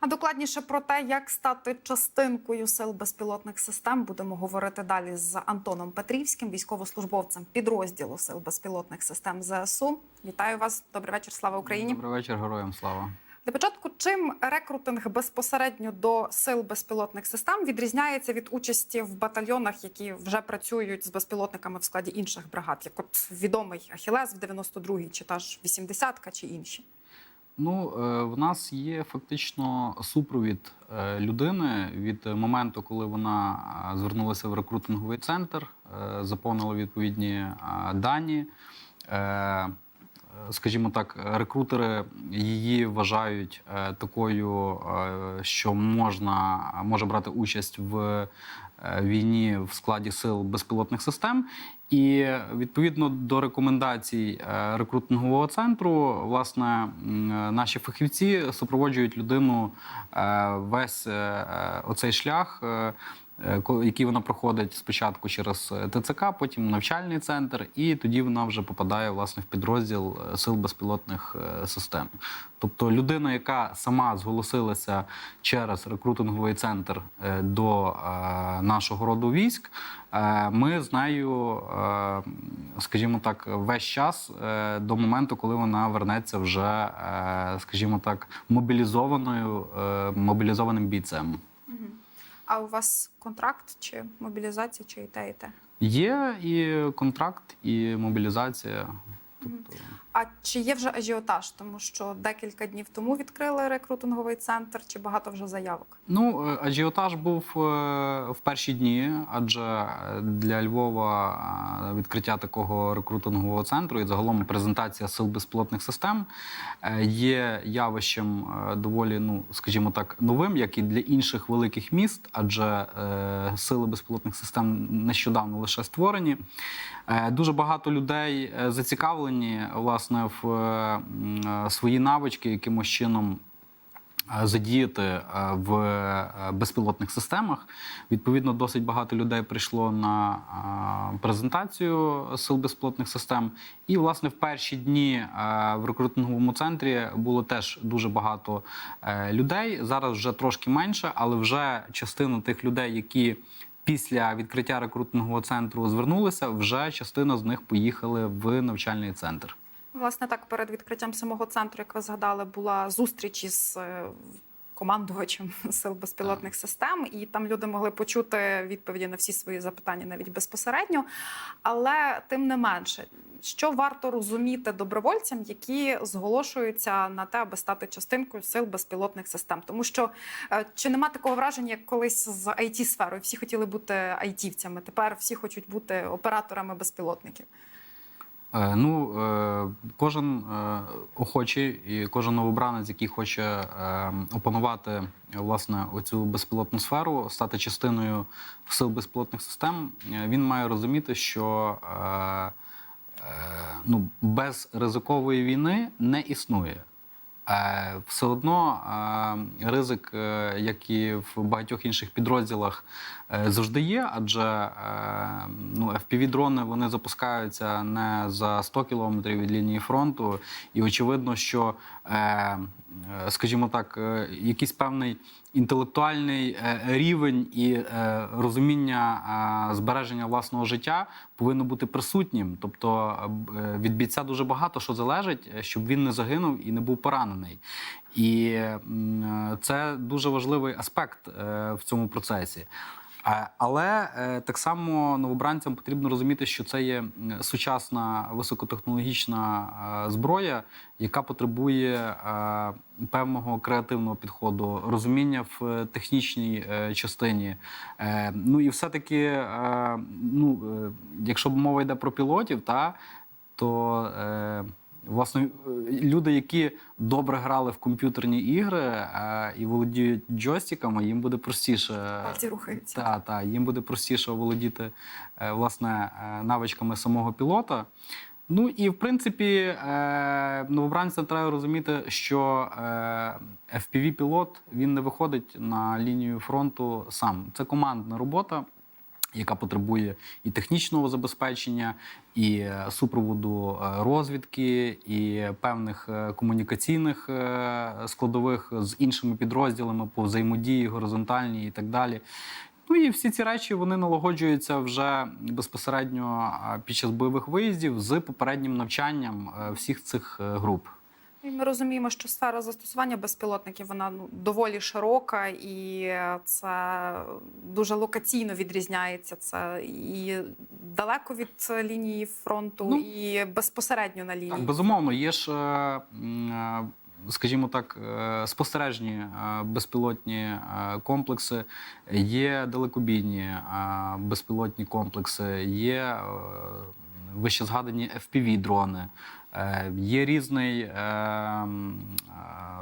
А докладніше про те, як стати частинкою сил безпілотних систем, будемо говорити далі з Антоном Петрівським, військовослужбовцем підрозділу сил безпілотних систем ЗСУ. Вітаю вас. Добрий вечір. Слава Україні. Добрий вечір, героям слава. Для початку, чим рекрутинг безпосередньо до сил безпілотних систем відрізняється від участі в батальйонах, які вже працюють з безпілотниками в складі інших бригад, як от відомий Ахілес в 92-й, чи та ж 80-ка, чи інші? Ну, е, в нас є фактично супровід е, людини від моменту, коли вона е, звернулася в рекрутинговий центр, заповнила відповідні дані. Скажімо так, рекрутери її вважають такою, що можна може брати участь в війні в складі сил безпілотних систем. І відповідно до рекомендацій е, рекрутингового центру, власне, наші фахівці супроводжують людину е, весь е, е, оцей шлях. Е, Який вона проходить спочатку через е, ТЦК, потім навчальний центр, і тоді вона вже попадає власне в підрозділ е, сил безпілотних систем. Тобто людина, яка сама зголосилася через рекрутинговий центр до нашого роду військ, ми з нею, скажімо так, весь час до моменту, коли вона вернеться вже, скажімо так, мобілізованою мобілізованим бійцем. А у вас контракт чи мобілізація, чи і те, і те? Є і контракт, і мобілізація. Тобто, А чи є вже ажіотаж? Тому що декілька днів тому відкрили рекрутинговий центр, чи багато вже заявок? Ну, е, ажіотаж був е, в перші дні, адже е, для Львова відкриття такого рекрутингового центру і загалом презентація сил безпілотних систем є явищем доволі, ну скажімо так, новим, як і для інших великих міст, адже сили безпілотних систем нещодавно лише створені. Дуже багато людей зацікавлені власне в е, свої навички якимось чином е, задіяти е, в безпілотних системах. Відповідно, досить багато людей прийшло на презентацію сил безпілотних систем. І, власне, в перші дні в рекрутинговому центрі було теж дуже багато людей. Зараз вже трошки менше, але вже частина тих людей, які Після відкриття рекрутингового центру звернулися, вже частина з них поїхали в навчальний центр. Власне, так перед відкриттям самого центру, як ви згадали, була зустріч із е, командувачем сил безпілотних систем, і там люди могли почути відповіді на всі свої запитання навіть безпосередньо. Але тим не менше, що варто розуміти добровольцям, які зголошуються на те, аби стати частинкою сил безпілотних систем, тому що е, чи нема такого враження, як колись з it сферою всі хотіли бути айтівцями, тепер всі хочуть бути операторами безпілотників. Е, Ну, е, кожен е, охочий і кожен новобранець, який хоче опанувати власне оцю безпілотну сферу, стати частиною сил безпілотних систем, він має розуміти, що ну, без ризикової війни не існує. Е, Все одно е, ризик, е, як і в багатьох інших підрозділах, завжди є, адже ну, FPV-дрони вони запускаються не за 100 кілометрів від лінії фронту, і очевидно, що, скажімо так, е, якийсь певний інтелектуальний е, рівень і е, розуміння е, збереження власного життя повинно бути присутнім. Тобто е, від бійця дуже багато що залежить, е, щоб він не загинув і не був поранений. І е, це дуже важливий аспект е, в цьому процесі. Е, Але е, так само новобранцям потрібно розуміти, що це є сучасна високотехнологічна е, зброя, яка потребує певного креативного підходу, розуміння в технічній частині. Ну і все-таки, ну, якщо мова йде про пілотів, та, то Власне, е, люди, які добре грали в комп'ютерні ігри е, і володіють джойстиками, їм буде простіше. Пальці рухаються. Та, та, їм буде простіше володіти е, власне е, навичками самого пілота. Ну і в принципі, е, новобранцям треба розуміти, що е, FPV-пілот він не виходить на лінію фронту сам. Це командна робота. Яка потребує і технічного забезпечення, і е, супроводу е, розвідки, і певних е, комунікаційних складових з іншими підрозділами по взаємодії горизонтальній і так далі. Ну і всі ці речі вони налагоджуються вже безпосередньо під час бойових виїздів з попереднім навчанням всіх цих груп. І ми розуміємо, що сфера застосування безпілотників вона ну, доволі широка, і це дуже локаційно відрізняється. Це і далеко від лінії фронту, Ну, і безпосередньо на лінії. Так, безумовно, є ж, е, е, скажімо так, е, спостережні безпілотні комплекси, є далекобійні безпілотні комплекси, є е, вище згадані FPV-дрони. Е, Є різний е, е,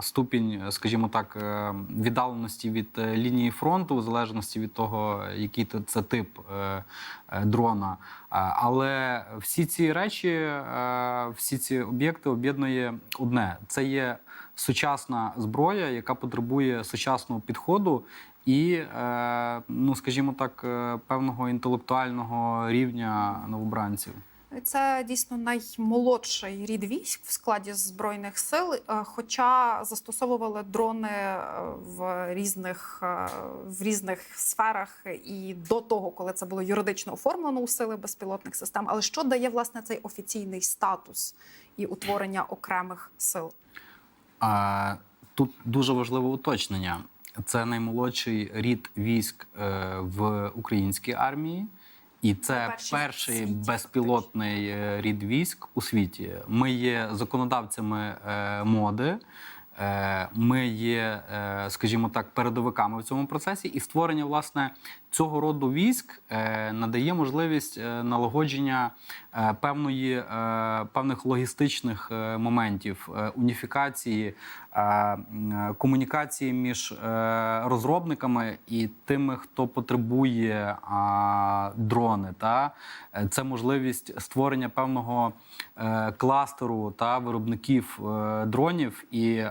ступінь, скажімо так, е, віддаленості від е, лінії фронту, в залежності від того, який це тип е, е, дрона. Але всі ці речі, е, всі ці об'єкти об'єднує одне: це є сучасна зброя, яка потребує сучасного підходу. І, е, ну скажімо так, е, певного інтелектуального рівня новобранців. Це дійсно наймолодший рід військ в складі збройних сил, е, хоча застосовували дрони е, в різних, е, в різних сферах і до того, коли це було юридично оформлено у сили безпілотних систем. Але що дає власне цей офіційний статус і утворення окремих сил? А, тут дуже важливе уточнення. Це наймолодший рід військ в українській армії, і це Перший перший безпілотний е, рід військ у світі. Ми є законодавцями е, моди. е, Ми є, е, скажімо так, передовиками в цьому процесі, і створення власне цього роду військ е, надає можливість е, налагодження е, певної певних логістичних моментів, уніфікації, комунікації між розробниками і тими, хто потребує дрони. Та це можливість створення певного кластеру та виробників дронів і.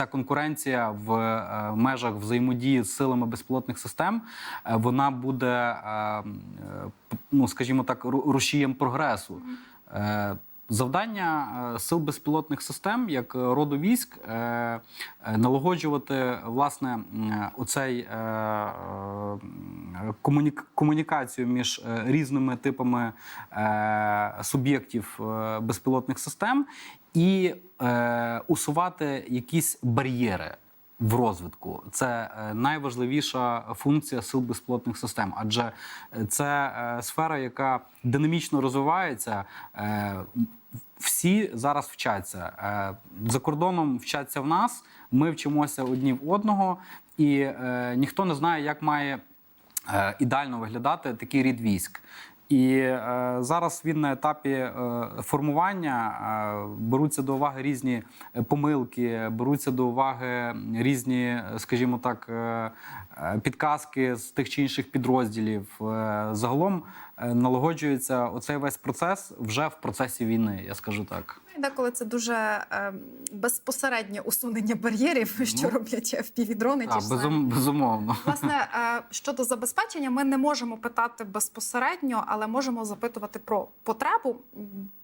Ця конкуренція в е, межах взаємодії з силами безпілотних систем е, вона буде, е, ну скажімо так, рушієм прогресу. Завдання сил безпілотних систем як роду військ налагоджувати власне оцей комунік- комунікацію між різними типами суб'єктів безпілотних систем і е, усувати якісь бар'єри. В розвитку це е, найважливіша функція сил безпілотних систем, адже е, це е, сфера, яка динамічно розвивається. Е, Всі зараз вчаться Е, за кордоном, вчаться в нас. Ми вчимося одні в одного, і е, ніхто не знає, як має ідеально виглядати такий рід військ. І е, зараз він на етапі е, формування е, беруться до уваги різні е, помилки, беруться до уваги різні, е, скажімо так, е, е, підказки з тих чи інших підрозділів. Е, загалом е, налагоджується оцей весь процес вже в процесі війни, я скажу так. Ну, Деколи це дуже е, безпосереднє усунення бар'єрів, що Ну, роблять FPV-дрони. самі. безум, безумовно. Власне, е, щодо забезпечення, ми не можемо питати безпосередньо, але можемо запитувати про потребу.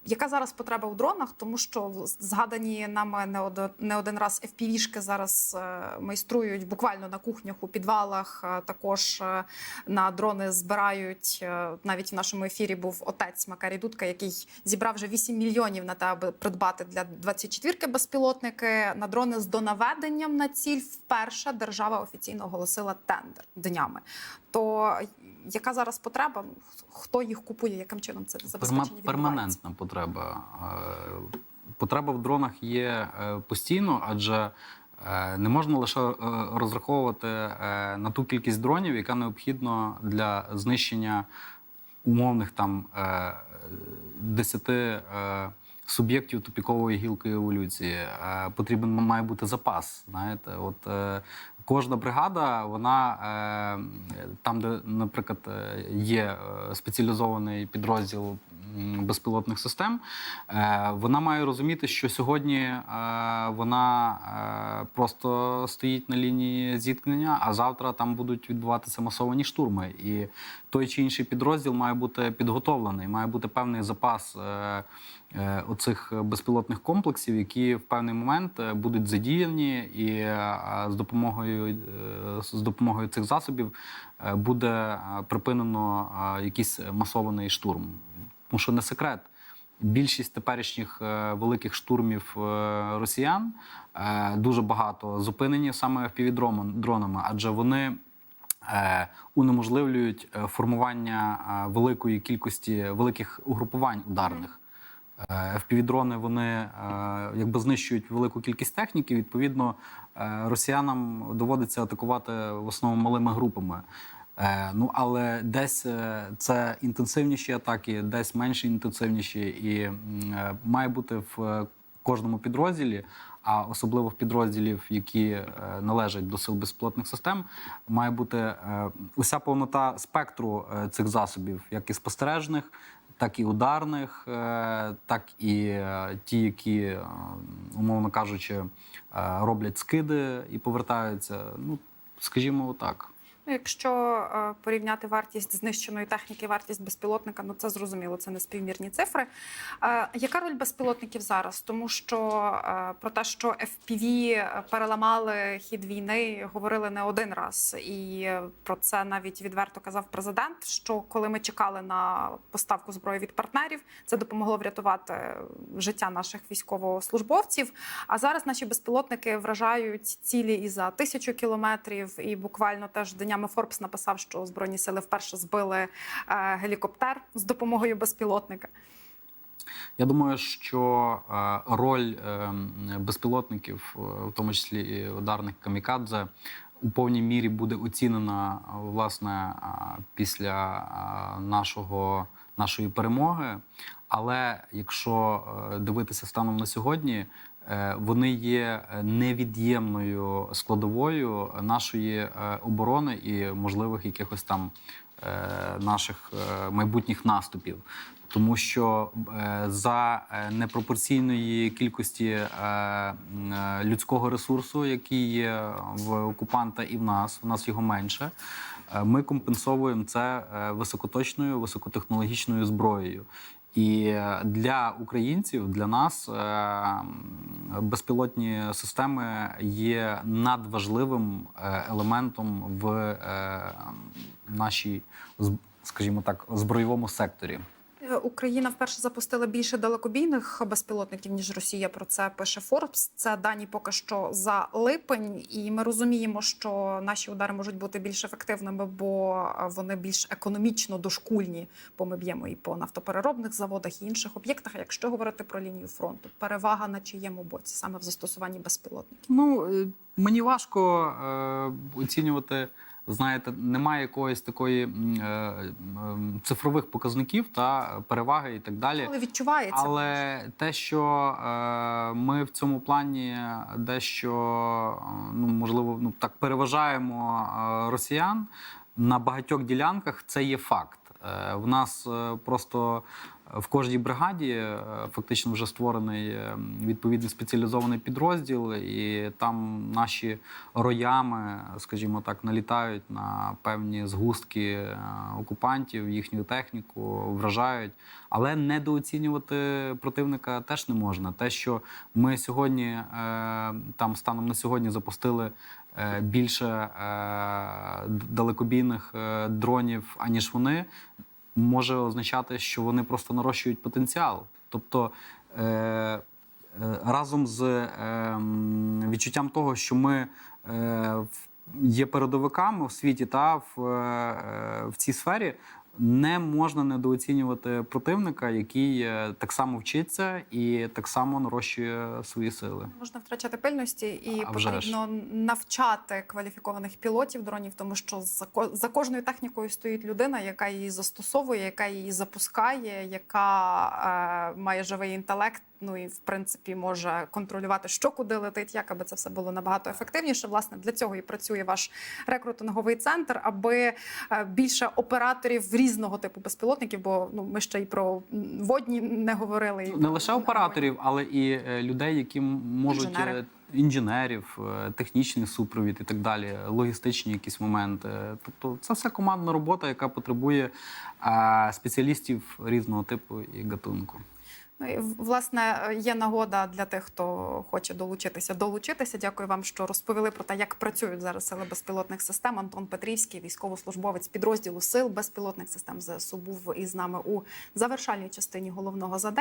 Яка зараз потреба у дронах? Тому що згадані нами не один, не один раз FPV-шки зараз е, майструють буквально на кухнях у підвалах. е, Також е, на дрони збирають. е, Навіть в нашому ефірі був отець Макарій Дудка, який зібрав вже 8 мільйонів на те, аби придбати для 24-ки безпілотники на дрони з донаведенням на ціль. Вперше держава офіційно оголосила тендер днями. То яка зараз потреба? Хто їх купує? Яким чином це забезпечення перманентна потреба. Е, Потреба в дронах є е, постійно, адже е, не можна лише розраховувати на ту кількість дронів, яка необхідна для знищення умовних там е, десяти е, суб'єктів тупікової гілки еволюції. Е, Потрібен має бути запас. Знаєте, от е, кожна бригада, вона е, там, де, наприклад, є спеціалізований підрозділ безпілотних систем, е, вона має розуміти, що сьогодні е, вона е, просто стоїть на лінії зіткнення, а завтра там будуть відбуватися масовані штурми. І той чи інший підрозділ має бути підготовлений, має бути певний запас. Оцих безпілотних комплексів, які в певний момент будуть задіяні, і з допомогою з допомогою цих засобів буде припинено якийсь масований штурм. Тому що не секрет. Більшість теперішніх е, великих штурмів е, росіян е, дуже багато зупинені саме FPV-дронами, адже вони унеможливлюють формування великої кількості великих угрупувань ударних. FPV-дрони вони якби знищують велику кількість техніки. Відповідно, росіянам доводиться атакувати в основному малими групами. Е, Ну але десь е, це інтенсивніші атаки, десь менш інтенсивніші, і е, має бути в кожному підрозділі, а особливо в підрозділів, які належать до сил безпілотних систем, має бути уся повнота спектру цих засобів, як і спостережних, так і ударних, так і ті, які, умовно кажучи, роблять скиди і повертаються. Ну, скажімо, так. Якщо е, порівняти вартість знищеної техніки, вартість безпілотника, ну це зрозуміло, це не співмірні цифри. Е, яка роль безпілотників зараз? Тому що е, про те, що FPV переламали хід війни, говорили не один раз, і про це навіть відверто казав президент. Що коли ми чекали на поставку зброї від партнерів, це допомогло врятувати життя наших військовослужбовців. А зараз наші безпілотники вражають цілі і за тисячу кілометрів, і буквально теж днями Форбс написав, що збройні сили вперше збили е, гелікоптер з допомогою безпілотника. Я думаю, що е, роль е, безпілотників, в тому числі і ударних камікадзе, у повній мірі буде оцінена власне після нашого, нашої перемоги. Але якщо дивитися станом на сьогодні, вони є невід'ємною складовою нашої е, оборони і можливих якихось там е, наших е, майбутніх наступів. Тому що е, за е, непропорційної кількості е, е, людського ресурсу, який є в окупанта і в нас, у нас його менше. е, Ми компенсовуємо це е, високоточною, високотехнологічною зброєю. І для українців, для нас е, безпілотні системи є надважливим е, елементом в е, нашій, скажімо так, збройовому секторі. Е, Україна вперше запустила більше далекобійних безпілотників ніж Росія. Про це пише Форбс. Це дані поки що за липень, і ми розуміємо, що наші удари можуть бути більш ефективними, бо е, вони більш економічно дошкульні. Бо ми б'ємо і по нафтопереробних заводах і інших об'єктах. Якщо говорити про лінію фронту, перевага на чиєму боці саме в застосуванні безпілотників. Ну е, мені важко е, оцінювати. Знаєте, немає якоїсь такої м, е, цифрових показників та переваги і так далі. Але відчувається Але те, що е, ми в цьому плані дещо е, ну можливо, ну так переважаємо е, росіян на багатьох ділянках, це є факт. Е, в нас е, просто в кожній бригаді е, фактично вже створений е, відповідний спеціалізований підрозділ, і там наші роями, скажімо так, налітають на певні згустки е, окупантів, їхню техніку, вражають. Але недооцінювати противника теж не можна. Те, що ми сьогодні там станом на сьогодні запустили більше далекобійних дронів, аніж вони, може означати, що вони просто нарощують потенціал. Тобто е, е, разом з е, відчуттям того, що ми е, є передовиками в світі та в, е, в цій сфері. Не можна недооцінювати противника, який е, так само вчиться і так само нарощує свої сили. Можна втрачати пильності, і А потрібно навчати кваліфікованих пілотів дронів, тому що за ко- кожною технікою стоїть людина, яка її застосовує, яка її запускає, яка е, має живий інтелект. Ну і в принципі може контролювати, що куди летить, як аби це все було набагато ефективніше. Власне, для цього і працює ваш рекрутинговий центр, аби е, більше операторів в різного типу безпілотників, бо ну ми ще й про водні не говорили. Не лише операторів, але і е, людей, які можуть Інженери. інженерів, е, технічний супровід і так далі, логістичні якісь моменти. Тобто, це все командна робота, яка потребує е, спеціалістів різного типу і гатунку. Ну, і, власне, є нагода для тих, хто хоче долучитися. Долучитися. Дякую вам, що розповіли про те, як працюють зараз сили безпілотних систем. Антон Петрівський, військовослужбовець підрозділу сил безпілотних систем ЗСУ, був із нами у завершальній частині головного задання.